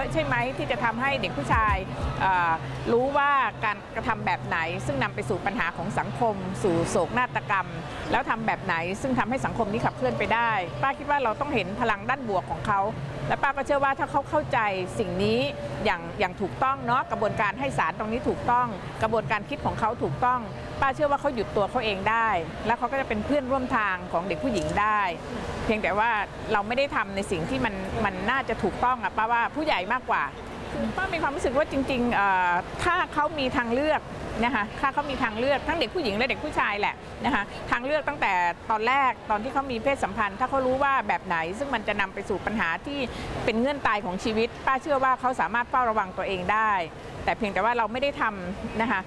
อะใช่ไหมที่จะทำให้เด็กผู้ชายรู้ว่าการกระทำแบบไหน ซึ่งนำไปสู่ปัญหาของสังคม สู่โศกนาฏกรรม แล้วทำแบบไหน ซึ่งทำให้สังคมนี้ขับเคลื่อนไปได้ ป้าคิดว่าเราต้องเห็นพลังด้านบวกของเขาและป้าก็เชื่อว่าถ้าเขาเข้าใจสิ่งนี้อย่างอย่างถูกต้องเนาะกระบวนการให้สารตรงนี้ถูกต้อง กระบวนการคิดของเขาถูกต้อง ป้าเชื่อว่าเขาหยุดตัวเขาเองได้ แล้วเขาก็จะเป็นเพื่อนร่วมทางของเด็กผู้หญิงได้ เพียงแต่ว่าเราไม่ได้ทำในสิ่งที่มันมันน่าจะถูกต้องอะป้าว่าผู้ใหญ่มากกว่า คือป้ามีความรู้สึกว่าจริงๆถ้าเขามีทางเลือกนะคะถ้าเขามีทางเลือกทั้งเด็กผู้หญิงและเด็กผู้ชายแหละนะคะทางเลือกตั้งแต่ตอนแรกตอนที่เขามีเพศสัมพันธ์ ถ้าเขารู้ว่าแบบไหน ซึ่งมันจะนำไปสู่ปัญหาที่เป็นเงื่อนตายของชีวิต ป้าเชื่อว่าเขาสามารถเฝ้าระวังตัวเองได้ แต่เพียงแต่ว่าเราไม่ได้ทำนะคะ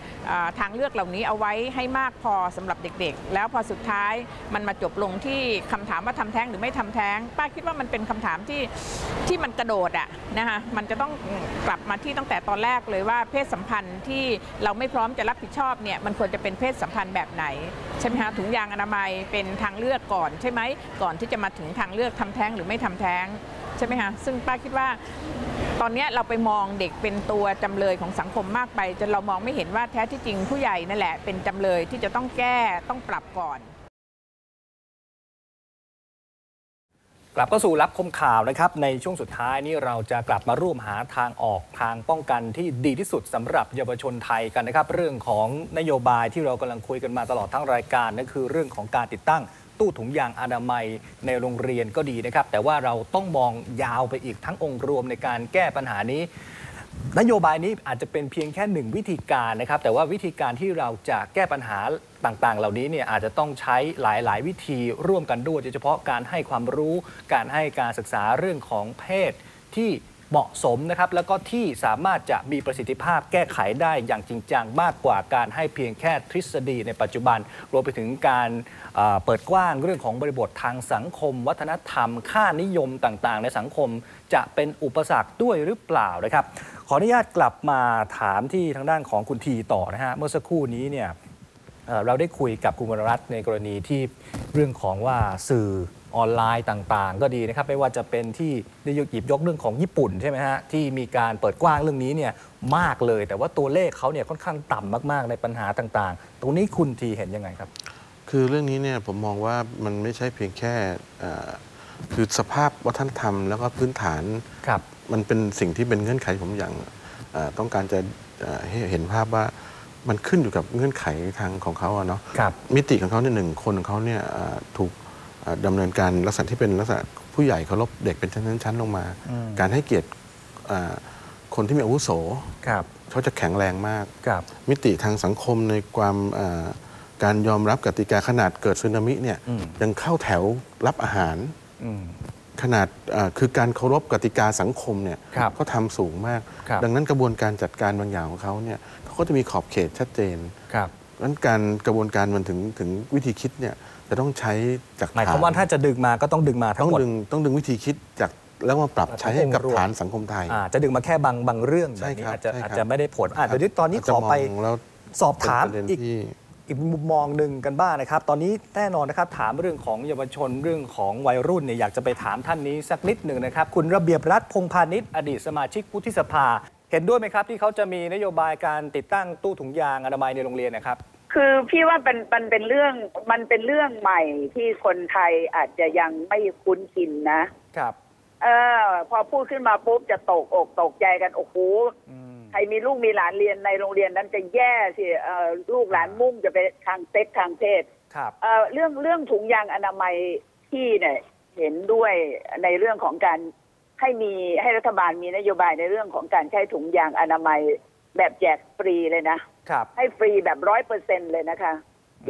ทางเลือกเหล่านี้เอาไว้ให้มากพอสำหรับเด็กๆ แล้วพอสุดท้ายมันมาจบลงที่คำถามว่าทำแท้งหรือไม่ทำแท้ง ป้าคิดว่ามันเป็นคำถามที่ที่มันกระโดดอะนะคะมันจะต้องกลับมาที่ตั้งแต่ตอนแรกเลยว่าเพศสัมพันธ์ที่เราไม่พร้อมจะรับผิดชอบเนี่ยมันควรจะเป็นเพศสัมพันธ์แบบไหนใช่ไหมคะถุงยางอนามัยเป็นทางเลือกก่อนใช่ไหมก่อนที่จะมาถึงทางเลือกทำแท้งหรือไม่ทำแท้งใช่ไหมคะซึ่งป้าคิดว่าตอนนี้เราไปมองเด็กเป็นตัวจำเลยของสังคมมากไปจนเรามองไม่เห็นว่าแท้ที่จริงผู้ใหญ่นั่นแหละเป็นจำเลยที่จะต้องแก้ต้องปรับก่อน กลับเข้าสู่รับคมข่าวนะครับ ในช่วงสุดท้ายนี้เราจะกลับมาร่วมหาทางออกทางป้องกันที่ดีที่สุดสำหรับเยาวชนไทยกันนะครับ เรื่องของนโยบายที่เรากำลังคุยกันมาตลอดทั้งรายการนั่นคือเรื่องของการติดตั้งตู้ถุงยางอนามัยในโรงเรียนก็ดีนะครับ แต่ว่าเราต้องมองยาวไปอีกทั้งองค์รวมในการแก้ปัญหานี้ นโยบายนี้อาจจะเป็นเพียงแค่หนึ่งวิธีการนะครับ แต่ว่าวิธีการที่เราจะแก้ปัญหาต่างๆ เหล่านี้เนี่ยอาจจะต้องใช้หลาย ๆ วิธีร่วมกันด้วยโดยเฉพาะการให้ความรู้ การให้การศึกษาเรื่องของเพศที่ เหมาะสมนะครับแล้วก็ที่สามารถจะมีประสิทธิภาพแก้ไขได้อย่างจริงจังมากกว่าการให้เพียงแค่ทฤษฎีในปัจจุบัน รวมไปถึงการเปิดกว้างเรื่องของบริบททางสังคม วัฒนธรรม ค่านิยมต่างๆ ในสังคมจะเป็นอุปสรรคด้วยหรือเปล่านะครับ ขออนุญาตกลับมาถามที่ทางด้านของคุณทีต่อนะฮะเมื่อสักครู่นี้เนี่ยเอ่อเราได้คุยกับคุณวรรัตน์ในกรณีที่เรื่องของว่าสื่อ ออนไลน์ต่างๆ ก็ดีนะครับไม่ว่าจะเป็นที่ได้ยกหยิบยกเรื่องของญี่ปุ่นใช่ไหมฮะที่มีการเปิดกว้างเรื่องนี้เนี่ยมากเลย แต่ว่าตัวเลขเขาเนี่ยค่อนข้างต่ำมากๆในปัญหาต่างๆ ตรงนี้คุณทีเห็นยังไงครับ คือเรื่องนี้เนี่ยผมมองว่ามันไม่ใช่เพียงแค่เอ่อคือสภาพวัฒนธรรมแล้วก็พื้นฐานครับมันเป็นสิ่งที่เป็นเงื่อนไขผมอย่างเอ่อต้องการจะเอ่อให้เห็นภาพว่ามันขึ้นอยู่กับเงื่อนไขทางของเขาอะเนาะครับมิติของเขาเนี่ยหนึ่งคนของเขาเนี่ยเอ่อถูกเอ่อ ดำเนินการลักษณะที่เป็นลักษณะผู้ใหญ่เคารพเด็กเป็นชั้นๆลงมาอืมการให้เกียรติเอ่อคนที่มีอาวุโสครับเขาจะแข็งแรงมากครับมิติทางสังคมในความเอ่อการยอมรับกติกาขนาดเกิดสึนามิเนี่ยอืมยังเข้าแถวรับอาหารอืมขนาดเอ่อคือการเคารพกติกาสังคมเนี่ยครับเขาทำสูงมากครับดังนั้นกระบวนการจัดการบางอย่างของเขาเนี่ยเขาก็จะมีขอบเขตชัดเจนครับ นั้นการกระบวนการมันถึงถึงวิธีคิดเนี่ยจะต้องใช้จากหมายความว่าถ้าจะดึงมาก็ต้องดึงมาทั้ต้องงหมดดึงต้องดึงวิธีคิดจากแล้วมาปรับใช้ให้กับองค์รวมฐานสังคมไทยอ่าจะดึงมาแค่บางบางเรื่องใช่แบบนี้ครับอาจจะใช่ครับอาจจะไม่ได้ผลอะเดี๋ยวนี้ตอนนี้าจขจะอไปมงแล้วสอบถามเป็นประเด็นอีกที่อีกมุมมองหนึ่งกันบ้างนะครับ ตอนนี้แน่นอนนะครับถามเรื่องของเยาวชนเรื่องของวัยรุ่นเนี่ยอยากจะไปถามท่านนี้สักนิดหนึ่งนะครับ คุณระเบียบรัฐพงษ์พาณิชย์อดีตสมาชิกวุฒิสภา เห็นด้วยไหมครับที่เขาจะมีนโยบายการติดตั้งตู้ถุงยางอนามัยในโรงเรียนนะครับ คือพี่ว่ามันมันเป็นเรื่องมันเป็นเรื่องใหม่ที่คนไทยอาจจะยังไม่คุ้นชินนะ ครับ เออ พอพูดขึ้นมาปุ๊บจะตกอกตกใจกันโอ้โหอืมใครมีลูกมีหลานเรียนในโรงเรียนนั้นจะแย่สิเออลูกหลานมุ่งจะไปทางเซ็กทางเพศ ครับ เออเรื่องเรื่องถุงยางอนามัยที่เนี่ยเห็นด้วยในเรื่องของการให้มีให้รัฐบาลมีนโยบายในเรื่องของการใช้ถุงยางอนามัยแบบแจกฟรีเลยนะ ครับให้ฟรีแบบร้อยเปอร์เซ็นเลยนะคะ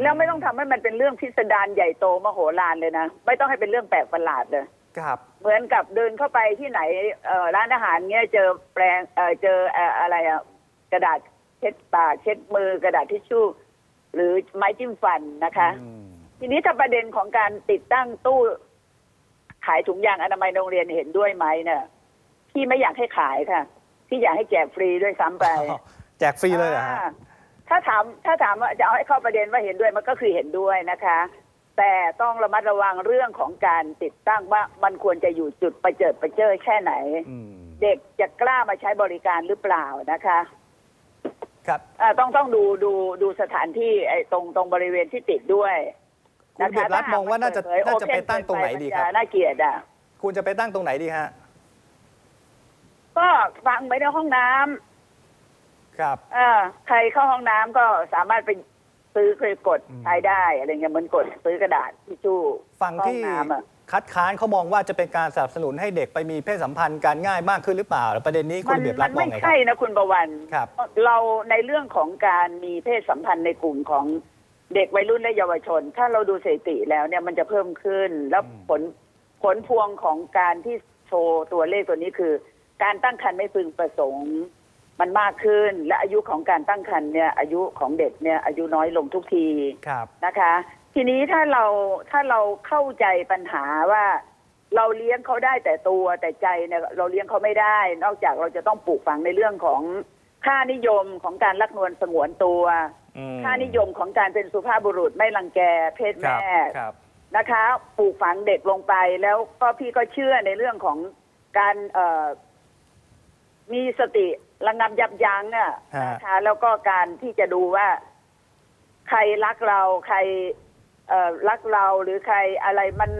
แล้วไม่ต้องทำให้มันเป็นเรื่องพิสดารใหญ่โตมโหฬารเลยนะ ไม่ต้องให้เป็นเรื่องแปลกประหลาดเลยครับ เหมือนกับเดินเข้าไปที่ไหนเอ่อร้านอาหารเงี้ยเจอแปรงเอ่อเจอเอ่ออะไรอะกระดาษเช็ดปากเช็ดมือกระดาษทิชชู่ หรือไม้จิ้มฟันนะคะอืมทีนี้ถ้าประเด็นของการติดตั้งตู้ ขายถุงยางอนามัยในโรงเรียนเห็นด้วยไหมเนี่ยพี่ไม่อยากให้ขายค่ะ พี่อยากให้แจกฟรีด้วยซ้ำไป แจกฟรีเลยเหรอฮะอ่า ถ้าถามถ้าถามว่าจะเอาให้เข้าประเด็นว่าเห็นด้วยมันก็คือเห็นด้วยนะคะ แต่ต้องระมัดระวังเรื่องของการติดตั้งว่ามันควรจะอยู่จุดประเจิดประเจ้อแค่ไหนอืมเด็กจะกล้ามาใช้บริการหรือเปล่านะคะ ครับอ่าต้องต้องดูดูดูสถานที่ไอ้ตรงตรงบริเวณที่ติดด้วยคุณเบียดรัตน์มองว่าน่าจะน่าจะไปตั้งตรงไหนดีครับน่าเกลียดอะ คุณจะไปตั้งตรงไหนดีฮะก็ฟังไว้ในห้องน้ำ ครับเออใครเข้าห้องน้ำก็สามารถไปซื้อเคยกดอืมใช้ได้อะไรเงี้ยเหมือนกดซื้อกระดาษทิชชู่ฝั่งที่ห้อน้ำอะคัดค้านเขามองว่าจะเป็นการสนับสนุนให้เด็กไปมีเพศสัมพันธ์กันง่ายมากขึ้นหรือเปล่าแล้วประเด็นนี้คุมัณเบียดรัมัตน์มอไม่งไงครัใช่บ นะคุณประวันครับ เราในเรื่องของการมีเพศสัมพันธ์ในกลุ่มของเด็กวัยรุ่นและเยาวชน ถ้าเราดูสถิติแล้วเนี่ยมันจะเพิ่มขึ้น แล้วอืมผลผลพวงของการที่โชว์ตัวเลขตัวนี้คือ การตั้งครรภ์ไม่พึงประสงค์ มันมากขึ้นและอายุของการตั้งครรภ์เนี่ยอายุของเด็กเนี่ยอายุน้อยลงทุกทีครับนะคะ ทีนี้ถ้าเราถ้าเราเข้าใจปัญหาว่า เราเลี้ยงเขาได้แต่ตัวแต่ใจเนี่ยเราเลี้ยงเขาไม่ได้ นอกจากเราจะต้องปลูกฝังในเรื่องของค่านิยมของการรักนวลสงวนตัวอืมค่านิยมของการเป็นสุภาพบุรุษไม่รังแกเพศครับแม่ครับนะคะปลูกฝังเด็กลงไปแล้วก็พี่ก็เชื่อในเรื่องของการเอ่อ มีสติระงับยับยั้งอะฮะ นะคะแล้วก็การที่จะดูว่า ใครรักเราใคร เอ่อรักเราหรือใครอะไรมัน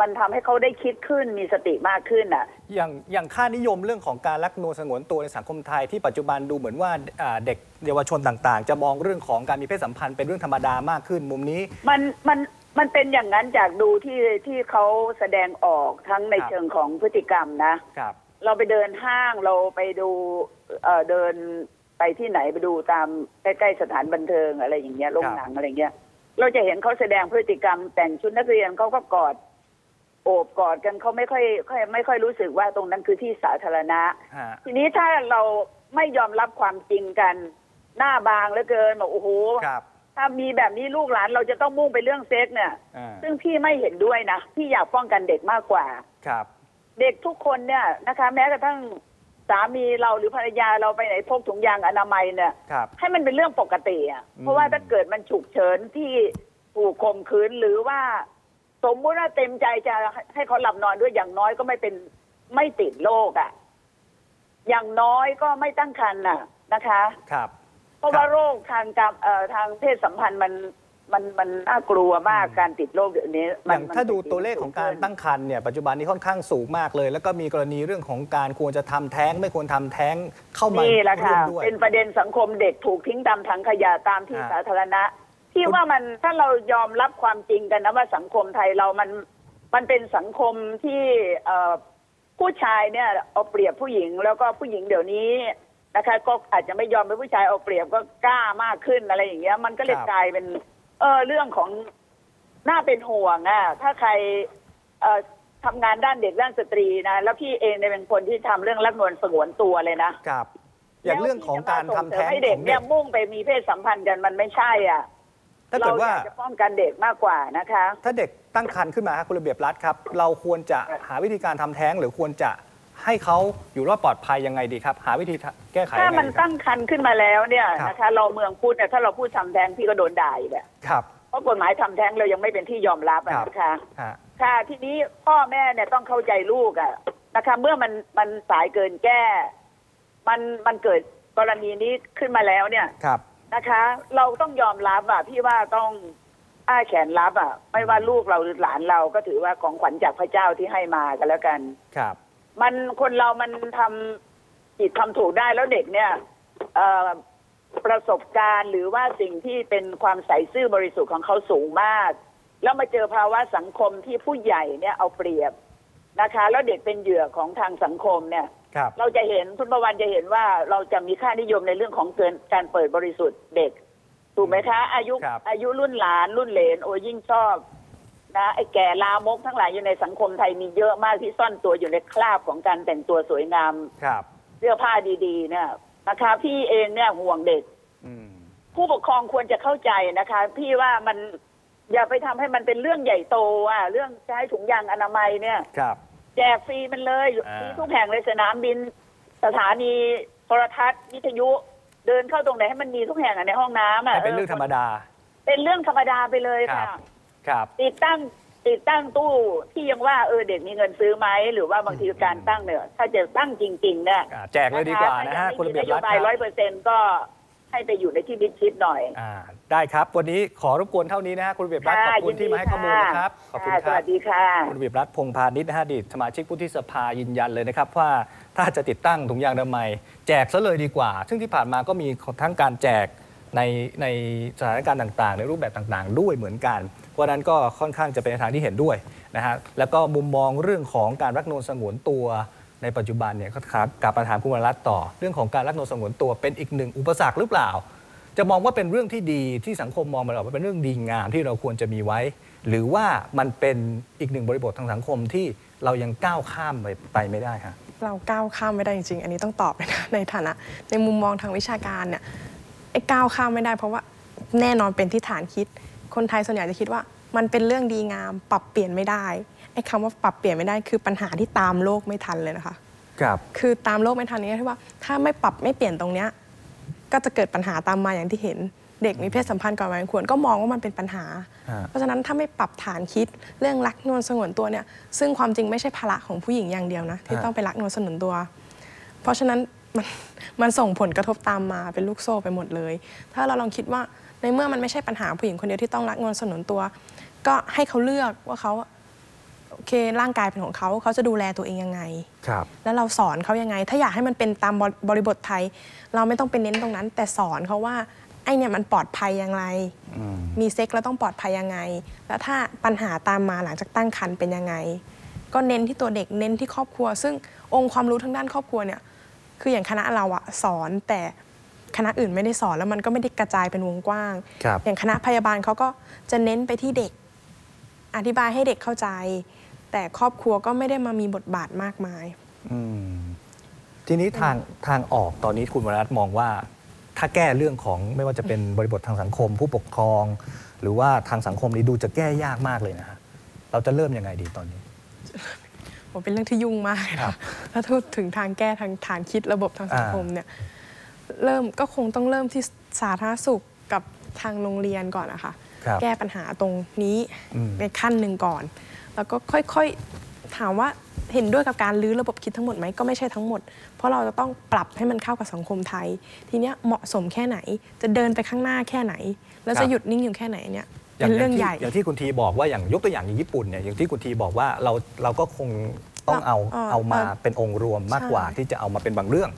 มันทำให้เขาได้คิดขึ้นมีสติมากขึ้นอะ อย่างอย่างค่านิยมเรื่องของการรักนวลสงวนตัวในสังคมไทยที่ปัจจุบันดูเหมือนว่าอ่าเด็กเยาวชนต่างๆ จะมองเรื่องของการมีเพศสัมพันธ์เป็นเรื่องธรรมดามากขึ้นมุมนี้ มันมันมันเป็นอย่างนั้นจากดูที่ที่เขาแสดงออกทั้งในครับ เชิงของพฤติกรรมนะ ครับ เราไปเดินห้างเราไปดูเอ่อเดินไปที่ไหนไปดูตามใกล้ๆสถานบันเทิงอะไรอย่างเงี้ยโรงหนังอะไรเงี้ย เราจะเห็นเขาแสดงพฤติกรรม แต่งชุดนักเรียนเขาก็กอด โอบกอดกันเขาไม่ค่อยค่อยไม่ค่อยรู้สึกว่าตรงนั้นคือที่สาธารณะ ฮะ ทีนี้ถ้าเราไม่ยอมรับความจริงกัน หน้าบางเหลือเกินบอกโอ้โหครับถ้ามีแบบนี้ลูกหลานเราจะต้องมุ่งไปเรื่องเซ็กเนี่ย อ่าซึ่งพี่ไม่เห็นด้วยนะพี่อยากป้องกันเด็กมากกว่า ครับ เด็กทุกคนเนี่ยนะคะ แม้กระทั่งสามีเราหรือภรรยาเราไปไหนพกถุงยางอนามัยเนี่ย ครับ ให้มันเป็นเรื่องปกติอะอืมเพราะว่าถ้าเกิดมันฉุกเฉินที่ถูกข่มขืนหรือว่า สมมุติว่าเต็มใจจะให้เขาหลับนอนด้วยอย่างน้อยก็ไม่เป็นไม่ติดโรคอะ อย่างน้อยก็ไม่ตั้งครรภ์น่ะนะคะ ครับ เพราะว่าโรคทางการเอ่อทางเพศสัมพันธ์มัน มันมันน่ากลัวมากอืมการติดโรคเดี๋ยวนี้อมันย่างถ้าดูตัวเลขของการสูตั้งครรภ์เนี่ยปัจจุบันนี้ค่อนข้างสูงมากเลย แล้วก็มีกรณีเรื่องของการควรจะทำแท้งไม่ควรทำแท้งเข้ามานี่แหละร่วค่ะมด้วย เป็นประเด็นสังคมเด็กถูกทิ้งตามถังขยะตามที่ฮะสาธารณะ ที่ว่ามันถ้าเรายอมรับความจริงกันนะว่าสังคมไทยเรามันมันเป็นสังคมที่เอ่อผู้ชายเนี่ยเอาเปรียบผู้หญิง แล้วก็ผู้หญิงเดี๋ยวนี้นะคะ ก็อาจจะไม่ยอมเป็นผู้ชายเอาเปรียบก็กล้ามากขึ้นอะไรอย่างเงี้ย มันก็เลยครับ กลายเป็นเออเรื่องของน่าเป็นห่วงอะถ้าใครเอ่อทำงานด้านเด็กด้านสตรีนะแล้วพี่เองเนี่ยเป็นคนที่ทำเรื่องรักนวลสงวนตัวเลยนะ ครับ อย่างเรื่องของการทำแท้งให้เด็ขกองเนี่เด็ยกมุ่งไปมีเพศสัมพันธ์กันมันไม่ใช่อะถ้าเกิดว่า รอยากจะป้องกันเด็กมากกว่านะคะ ถ้าเด็กตั้งครรภ์ขึ้นมาครับคุณระเบียบรัฐครับ เราควรจะหาวิธีการทำแท้งหรือควรจะ ให้เขาอยู่รอดปลอดภัยยังไงดีครับ หาวิธีแก้ไขถ้ายังไงมันดีครับตั้งคันขึ้นมาแล้วเนี่ยครับนะคะเราเมืองพูดเนี่ยถ้าเราพูดทำแท้งพี่ก็โดนด่าอีกแหละครับเพราะกฎหมายทำแท้งเรายังไม่เป็นที่ยอมรับอะครับนะคะฮะค่ะทีนี้พ่อแม่เนี่ยต้องเข้าใจลูกอะนะคะเมื่อมันมันสายเกินแก้ มันมันเกิดกรณีนี้ขึ้นมาแล้วเนี่ยครับนะคะ เราต้องยอมรับอะพี่ว่าต้องอ้าแขนรับอะ ไม่ว่าลูกเราหรือหลานเราก็ถือว่าของขวัญจากพระเจ้าที่ให้มากันแล้วกันครับ มันคนเรามันทำผิดทำถูกได้แล้วเด็กเนี่ยเอ่อประสบการณ์หรือว่าสิ่งที่เป็นความใสซื่อบริสุทธิ์ของเขาสูงมาก แล้วมาเจอภาวะสังคมที่ผู้ใหญ่เนี่ยเอาเปรียบนะคะ แล้วเด็กเป็นเหยื่อของทางสังคมเนี่ย ครับ เราจะเห็นคุณประวันจะเห็นว่าเราจะมีค่านิยมในเรื่องของเกินการเปิดบริสุทธิ์เด็ก ถูกไหมคะ อายุครับ อายุรุ่นหลานรุ่นเหลนโอ้ยิ่งชอบ นะไอ้แก่ลามกทั้งหลายอยู่ในสังคมไทยมีเยอะมากที่ซ่อนตัวอยู่ในคราบของการแต่งตัวสวยงามครับ เสื้อผ้าดีๆ เนี่ยนะคะพี่เองเนี่ยห่วงเด็กอืมผู้ปกครองควรจะเข้าใจนะคะ พี่ว่ามันอย่าไปทำให้มันเป็นเรื่องใหญ่โตอะเรื่องใช้ถุงยางอนามัยเนี่ย ครับ แจกฟรีมันเลยอ่าฟรีทุกแห่งเลยสนามบิน สถานีโทรทัศน์วิทยุ เดินเข้าตรงไหนให้มันมีทุกแห่งอะในห้องน้ำอะให้เป็นเรื่องธรรมดา เป็นเรื่องธรรมดาไปเลยครัค่ะบ ครับติดตั้งติดตั้งตู้ที่ยังว่าเออเด็กมีเงินซื้อไหมหรือว่าบางทีการตั้งเนี่ยถ้าจะตั้งจริงๆเนี่ยอ่าแจกเลยดีกว่านะฮะคุณระเบียบนโยรัฐบายคร้รัอยบเปอร์เซ็นต์ก็ให้ไปอยู่ในที่มิดชิดหน่อยอ่าได้ครับ วันนี้ขอรบกวนเท่านี้นะฮะคุณระเบียบรัฐขอบคุณที่มาให้ข้อมูลนะครับขอบคุณค่ะคสรับวัสดีค่ะคุณระเบียบรัฐพงษ์พาณิชย์นะฮะอดีตสมาชิกผู้ที่สภายืนยันเลยนะครับว่าถ้าจะติดตั้งถุงยางอนามัยแจกซะเลยดีกว่า ซึ่งที่ผ่านมาก็มีทั้งการแจกในในสถานการณ์ต่างๆ ในรูปแบบต่างๆ ด้วยเหมือนกัน เพราะนั้นก็ค่อนข้างจะเป็นทางที่เห็นด้วยนะฮะแล้วก็มุมมองเรื่องของการรักโนนสงวนตัวในปัจจุบันเนี่ยก็ครับกลับมาถามคุณวรรัตน์ต่อ เรื่องของการรักโนนสงวนตัวเป็นอีกหนึ่งอุปสรรคหรือเปล่า จะมองว่าเป็นเรื่องที่ดีที่สังคมมองมันออกว่าเป็นเรื่องดีงามที่เราควรจะมีไว้ หรือว่ามันเป็นอีกหนึ่งบริบททางสังคมที่เรายังก้าวข้ามไปไปไม่ได้ฮะเราก้าวข้ามไม่ได้จริงๆ อันนี้ต้องตอบเลยนะในฐานะ ในมุมมองทางวิชาการเนี่ยไอ้ก้าวข้ามไม่ได้เพราะว่าแน่นอนเป็นที่ฐานคิด คนไทยส่วนใหญ่จะคิดว่า มันเป็นเรื่องดีงามปรับเปลี่ยนไม่ได้ไอ้คำว่าปรับเปลี่ยนไม่ได้คือปัญหาที่ตามโลกไม่ทันเลยนะคะครับคือตามโลกไม่ทันนี้ที่ว่า ถ้าไม่ปรับไม่เปลี่ยนตรงเนี้ยก็จะเกิดปัญหาตามมาอย่างที่เห็น เด็กมีเพศสัมพันธ์ก่อนวัยอันควรก็มองว่ามันเป็นปัญหาฮะเพราะฉะนั้นถ้าไม่ปรับฐานคิดเรื่องรักนวลสงวนตัวเนี่ยซึ่งความจริงไม่ใช่ภาระของผู้หญิงอย่างเดียวนะที่ฮะต้องไปรักนวลสงวนตัว เพราะฉะนั้นมันมันส่งผลกระทบตามมาเป็นลูกโซ่ไปหมดเลย ถ้าเราลองคิดว่า ในเมื่อมันไม่ใช่ปัญหาผู้หญิงคนเดียวที่ต้องรักนวลสงวนตัว ก็ให้เขาเลือกว่าเขาโอเคร่างกายเป็นของเขาเขาจะดูแลตัวเองยังไง ครับ แล้วเราสอนเขายังไง ถ้าอยากให้มันเป็นตามบริบทไทย เราไม่ต้องไปเน้นตรงนั้น แต่สอนเขาว่าไอเนี่ยมันปลอดภัยอย่างไรอืมมีเซ็กแล้วต้องปลอดภัยยังไง แล้วถ้าปัญหาตามมาหลังจากตั้งครรภ์เป็นยังไง ก็เน้นที่ตัวเด็กเน้นที่ครอบครัว ซึ่งองค์ความรู้ทางด้านครอบครัวเนี่ยคืออย่างคณะเราอะสอนแต่ คณะอื่นไม่ได้สอนแล้วมันก็ไม่ได้กระจายเป็นวงกว้างครับอย่างคณะพยาบาลเขาก็จะเน้นไปที่เด็ก อธิบายให้เด็กเข้าใจ แต่ครอบครัวก็ไม่ได้มามีบทบาทมากมายอืมทีนี้ทางทางออกตอนนี้คุณวรรัตน์มองว่า ถ้าแก้เรื่องของไม่ว่าจะเป็นบริบททางสังคม ผู้ปกครอง หรือว่าทางสังคมนี้ดูจะแก้ยากมากเลยนะฮะเราจะเริ่มยังไงดีตอนนี้ผมเป็นเรื่องที่ยุ่งมากเลยครันะบถ้าพูดถึงทางแก้ทางฐานคิดระบบทางสังคมอ่าเนี่ย เริ่มก็คงต้องเริ่มที่สาธารณสุขกับทางโรงเรียนก่อนนะคะ ครับแก้ปัญหาตรงนี้อืม ในขั้นหนึ่งก่อน แล้วก็ค่อยๆถามว่าเห็นด้วยกับการรื้อระบบคิดทั้งหมดไหมก็ไม่ใช่ทั้งหมด เพราะเราจะต้องปรับให้มันเข้ากับสังคมไทย ทีเนี้ยเหมาะสมแค่ไหน จะเดินไปข้างหน้าแค่ไหน แล้วจะหยุดนิ่งอยู่แค่ไหนเนี่ยเป็นเรื่องที่ใหญ่ อย่างที่คุณทีบอกว่าอย่างยกตัวอย่างอย่างญี่ปุ่นเนี่ยอย่างที่คุณทีบอกว่าเราเราก็คงต้องเอาเอ่อเอามาเอ่อเป็นองค์รวมมากกว่าใช่ ที่จะเอามาเป็นบางเรื่อง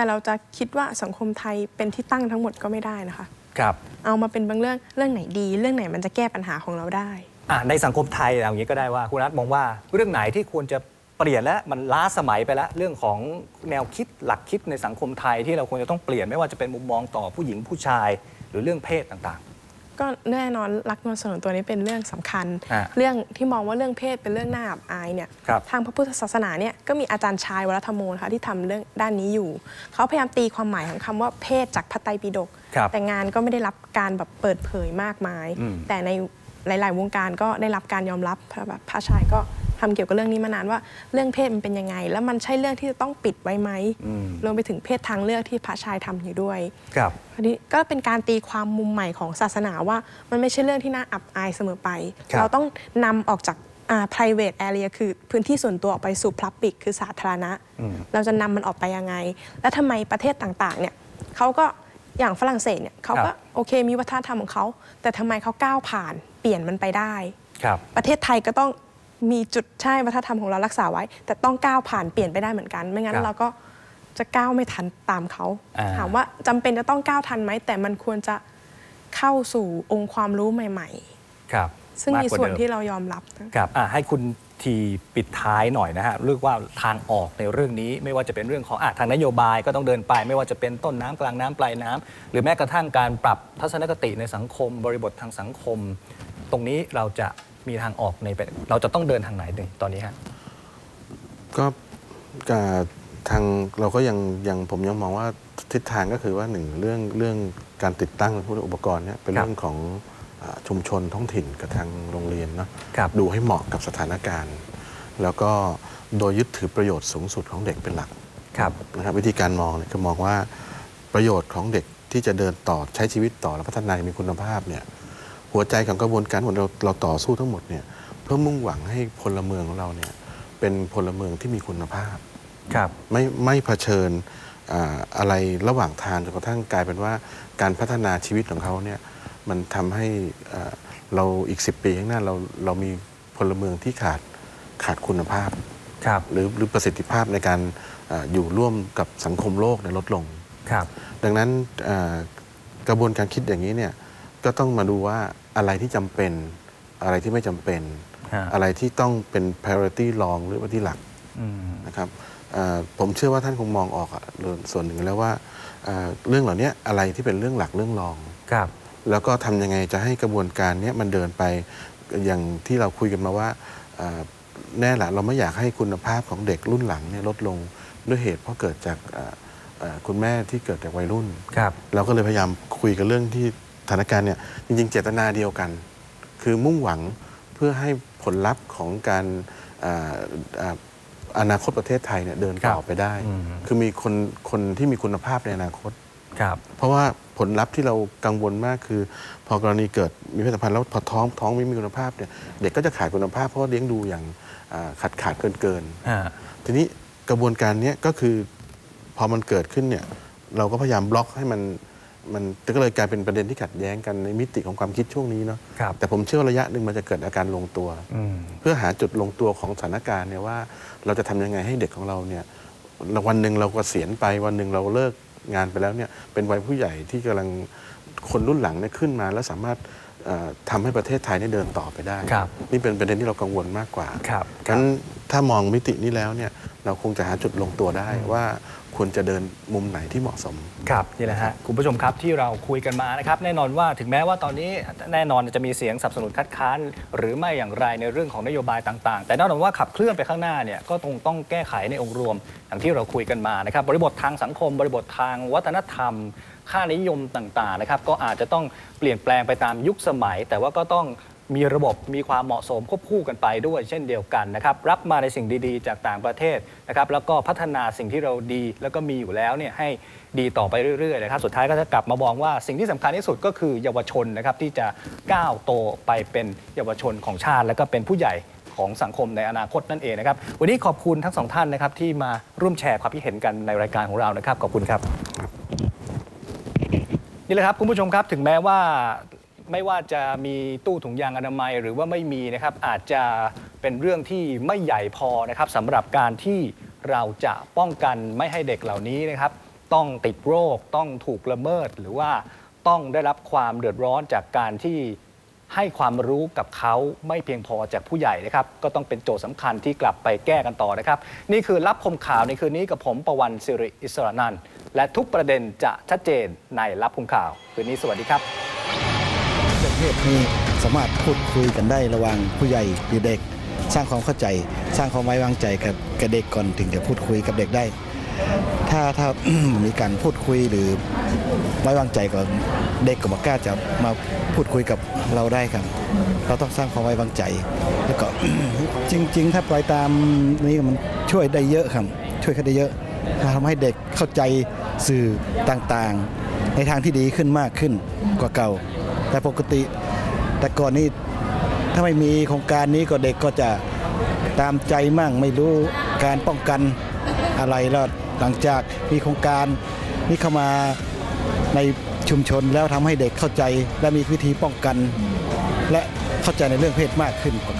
แต่เราจะคิดว่าสังคมไทยเป็นที่ตั้งทั้งหมดก็ไม่ได้นะคะ ครับ เอามาเป็นบางเรื่องเรื่องไหนดี เรื่องไหนมันจะแก้ปัญหาของเราได้อะในสังคมไทยเอาอย่างนี้ก็ได้ว่าคุณนัทมองว่าเรื่องไหนที่ควรจะเปลี่ยนแล้วมันล้าสมัยไปแล้วเรื่องของแนวคิดหลักคิดในสังคมไทยที่เราควรจะต้องเปลี่ยนไม่ว่าจะเป็นมุมมองต่อผู้หญิงผู้ชาย หรือเรื่องเพศต่าง ก็แน่นอนรักนวลสนนตัวนี้เป็นเรื่องสำคัญฮะเรื่องที่มองว่าเรื่องเพศเป็นเรื่องน่าอับอายเนี่ยครับทางพระพุทธศาสนาเนี่ยก็มีอาจารย์ชายวรธรรมโมนะคะที่ทำเรื่องด้านนี้อยู่ เขาพยายามตีความหมายของคำว่าเพศจากพระไตรปิฎกครับแต่งานก็ไม่ได้รับการแบบเปิดเผยมากมาย อืม แต่ในหลาย ๆ วงการก็ได้รับการยอมรับพระแบบพระชายก็ ทำเกี่ยวกับเรื่องนี้มานานว่าเรื่องเพศมันเป็นยังไง แล้วมันใช่เรื่องที่จะต้องปิดไว้ไหมอืมรวมไปถึงเพศทางเลือกที่พระชายทำอยู่ด้วยๆครับอันนี้ก็เป็นการตีความมุมใหม่ของศาสนาว่ามันไม่ใช่เรื่องที่น่าอับอายเสมอไปครับเราต้องนำออกจากอ่า private area คือพื้นที่ส่วนตัวออกไปสู่ public คือสาธารณะอืมเราจะนำมันออกไปยังไง และทำไมประเทศต่างๆเนี่ยเขาก็อย่างฝรั่งเศสเนี่ยเขาก็โอเคมีวัฒนธรรมของเขา แต่ทำไมเขาก้าวผ่านเปลี่ยนมันไปได้ครับประเทศไทยก็ต้อง มีจุดใช่วัฒนธรรมของเรารักษาไว้ แต่ต้องก้าวผ่านเปลี่ยนไปได้เหมือนกัน ไม่งั้คนรับเราก็จะก้าวไม่ทันตามเขาอ่าถามว่าจำเป็นจะต้องก้าวทันไหมแต่มันควรจะเข้าสู่องค์ความรู้ใหม่ครับๆซึ่งากมีกาส่วนเดิที่เรายอมรับนะครับอะให้คุณทีปิดท้ายหน่อยนะฮะเรียกว่าทางออกในเรื่องนี้ไม่ว่าจะเป็นเรื่องของอะทางนโยบายก็ต้องเดินไป ไม่ว่าจะเป็นต้นน้ำกลางน้ำปลายน้ำหรือแม้กระทั่งการปรับทัศนคติในสังคม บริบททางสังคม ตรงนี้เราจะ มีทางออกในเป็นเราจะต้องเดินทางไหนดีตอนนี้ฮะก็ก็ทางเราก็ยังยังผมยังมองว่าทิศทางก็คือว่าหนึ่งเรื่องเรื่องการติดตั้งพวกอุปกรณ์เนี่ยเป็นครับเรื่องของอ่าชุมชนท้องถิ่นกับทางโรงเรียนเนาะครับดูให้เหมาะกับสถานการณ์ แล้วก็โดยยึดถือประโยชน์สูงสุดของเด็กเป็นหลักครับนะครับวิธีการมองเนี่ยคือมองว่าประโยชน์ของเด็กที่จะเดินต่อใช้ชีวิตต่อและพัฒนาอย่างมีคุณภาพเนี่ย หัวใจของกระบวนการของเราเราต่อสู้ทั้งหมดเนี่ยเพื่อมุ่งหวังให้พลเมืองของเราเนี่ยเป็นพลเมืองที่มีคุณภาพครับไม่ไม่เผชิญอ่าอะไรระหว่างทางจนกระทั่งกลายเป็นว่าการพัฒนาชีวิตของเขาเนี่ยมันทำให้อ่าเราอีก 10 ปีข้างหน้าเราเรามีพลเมืองที่ขาดขาดคุณภาพครับหรือหรือประสิทธิภาพในการอาอยู่ร่วมกับสังคมโลกในยลดลงครับดังนั้นอ่ากระบวนการคิดอย่างนี้เนี่ย ก็ต้องมาดูว่าอะไรที่จำเป็น อะไรที่ไม่จำเป็นฮะอะไรที่ต้องเป็น priority รองหรือว่าที่หลักอืมนะครับอ่าผมเชื่อว่าท่านคงมองออกอะส่วนหนึ่งแล้วว่าอ่าเรื่องเหล่านี้อะไรที่เป็นเรื่องหลักเรื่องรองครับ แล้วก็ทำยังไงจะให้กระบวนการเนี้ยมันเดินไปอย่างที่เราคุยกันมาว่าอ่าแน่แหละเราไม่อยากให้คุณภาพของเด็กรุ่นหลังเนี่ยลดลงด้วยเหตุเพราะเกิดจากอ่าอ่าคุณแม่ที่เกิดจากวัยรุ่นครับเราก็เลยพยายามคุยกันเรื่องที่ส ถานการณ์เนี่ยจริงๆ เจตนาเดียวกัน คือมุ่งหวังเพื่อให้ผลลัพธ์ของการอ่าอ่าอนาคตประเทศไทยเนี่ยเดินต่อไปได้อืมคือมีคนคนที่มีคุณภาพในอนาคตครับเพราะว่าผลลัพธ์ที่เรากังวลมากคือ พอกรณีเกิดมีเพศสัมพันธ์แล้วพอท้องท้องไม่มีคุณภาพเนี่ยเด็กก็จะขาดคุณภาพเพราะว่าเลี้ยงดูอย่างอ่าขาดขาดเกินเกินฮะทีนี้กระบวนการเนี้ยก็คือพอมันเกิดขึ้นเนี่ยเราก็พยายามบล็อกให้มัน มันก็เลยกลายเป็นประเด็นที่ขัดแย้งกันในมิติของความคิดช่วงนี้เนาะครับแต่ผมเชื่อว่าระยะหนึ่งมันจะเกิดอาการลงตัวอืมเพื่อหาจุดลงตัวของสถานการณ์เนี่ยว่าเราจะทำยังไงให้เด็กของเราเนี่ยวันหนึ่งเราก็เสียณไปวันหนึ่งเราเลิกงานไปแล้วเนี่ยเป็นวัยผู้ใหญ่ที่กำลังคนรุ่นหลังเนี่ยขึ้นมา แล้วสามารถเอ่อทำให้ประเทศไทยเนี่ยเดินต่อไปได้ครับนี่เป็นประเด็นที่เรากังวลมากกว่าครับงั้นถ้ามองมิตินี้แล้วเนี่ยเราคงจะหาจุดลงตัวได้ว่า ควรจะเดินมุมไหนที่เหมาะสม ครับนี่แหละฮะคุณผู้ชมครับที่เราคุยกันมานะครับแน่นอนว่าถึงแม้ว่าตอนนี้แน่นอนจะมีเสียงสนับสนุนคัดค้าน หรือไม่อย่างไรในเรื่องของนโยบายต่างๆ แต่แน่นอนว่าขับเคลื่อนไปข้างหน้าเนี่ยก็ต้องต้องแก้ไขในองค์รวมอย่างที่เราคุยกันมานะครับบริบททางสังคม บริบททางวัฒนธรรม ค่านิยมต่างๆนะครับก็อาจจะต้องเปลี่ยนแปลงไปตามยุคสมัย แต่ว่าก็ต้อง มีระบบมีความเหมาะสมควบคู่กันไปด้วยเช่นเดียวกันนะครับรับมาในสิ่งดีๆ จากต่างประเทศนะครับแล้วก็พัฒนาสิ่งที่เราดี แล้วก็มีอยู่แล้วเนี่ยให้ดีต่อไปเรื่อยๆนะครับสุดท้ายก็จะกลับมามองว่าสิ่งที่สำคัญที่สุดก็คือเยาวชนนะครับที่จะก้าวโตไปเป็นเยาวชนของชาติ แล้วก็เป็นผู้ใหญ่ของสังคมในอนาคตนั่นเองนะครับ วันนี้ขอบคุณทั้งสองท่านนะครับที่มาร่วมแชร์ความคิดเห็นกันในรายการของเรานะครับ ขอบคุณครับ นี่แหละครับคุณผู้ชมครับถึงแม้ว่า ไม่ว่าจะมีตู้ถุงยางอนามัยหรือว่าไม่มีนะครับอาจจะเป็นเรื่องที่ไม่ใหญ่พอนะครับสำหรับการที่เราจะป้องกันไม่ให้เด็กเหล่านี้นะครับต้องติดโรคต้องถูกละเมิด หรือว่าต้องได้รับความเดือดร้อนจากการที่ให้ความรู้กับเขาไม่เพียงพอจากผู้ใหญ่นะครับ ก็ต้องเป็นโจทย์สำคัญที่กลับไปแก้กันต่อนะครับ นี่คือรับคมข่าวในคืนนี้กับผมประวันสิริอิสระนันท์และทุกประเด็นจะชัดเจนในรับคมข่าว คืนนี้สวัสดีครับ เทศนี้สามารถพูดคุยกันได้ระหว่างผู้ใหญ่หรือเด็ก สร้างความเข้าใจ สร้างความไว้วางใจกับกับเด็กก่อนถึงจะพูดคุยกับเด็กได้ ถ้าถ้ามีการพูดคุยหรือไว้วางใจกับเด็กก็บอกกล้าจะมาพูดคุยกับเราได้ครับ เราต้องสร้างความไว้วางใจ แล้วก็จริง ๆ ถ้าปล่อยตามนี้มันช่วยได้เยอะครับ ช่วยเขาได้เยอะทำให้เด็กเข้าใจสื่อต่างๆ ในทางที่ดีขึ้นมากขึ้นกว่าเก่า แต่ปกติ แต่ก่อนนี้ถ้าไม่มีโครงการนี้ก็เด็กก็จะตามใจมั่งไม่รู้การป้องกันอะไรแล้วหลังจากมีโครงการนี้เข้ามาในชุมชนแล้วทำให้เด็กเข้าใจและมีวิธีป้องกัน และเข้าใจในเรื่องเพศมากขึ้นกว่าเก่า